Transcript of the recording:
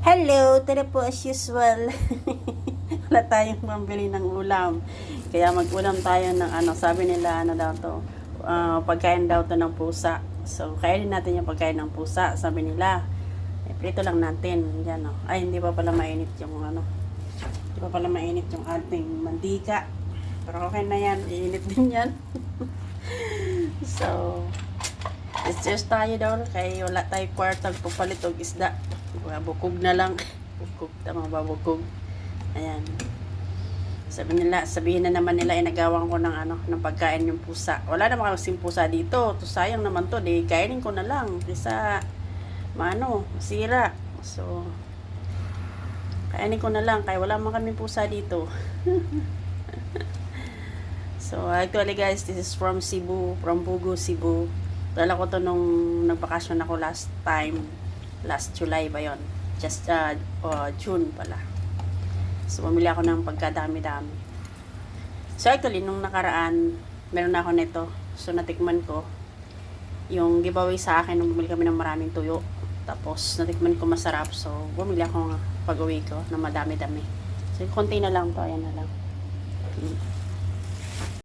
Hello, tara po as usual. Wala tayong pambili ng ulam. Kaya mag-ulam tayo ng ano, sabi nila ano daw to, ah, pagkain daw to ng pusa. So, kainin natin yung pagkain ng pusa, sabi nila. Eh, prito lang natin. Yan, oh. Ay, hindi pa pala mainit yung ano. Hindi pa pala mainit yung ating mantika. Pero okay na yan. Iinit din yan. so, it's just tayo daw. Kaya wala tayo kwartag papalit og isda. Mga bukog na lang. Bukog. Tama ba bukog? Ayan. Sabi nila, sabihin na naman nila, inagawan ko ng ano, ng pagkain yung pusa. Wala naman kasing pusa dito. To sayang naman to, di kainin ko na lang. Kaysa, maano, sira. So, kainin ko na lang. Kaya wala man kami pusa dito. so, actually guys, this is from Cebu, from Bugo, Cebu. Dala ko to nung nagbakasyon ako last time. Last July ba yon? Just uh, uh, June pala. So, bumili ako ng pagkadami-dami. So, actually, nung nakaraan, meron na ako nito. So, natikman ko. Yung giveaway sa akin, nung bumili kami ng maraming tuyo. Tapos, natikman ko masarap. So, bumili ako pag-uwi ko ng madami-dami. So, konti na lang to. Ayan na lang. Mm.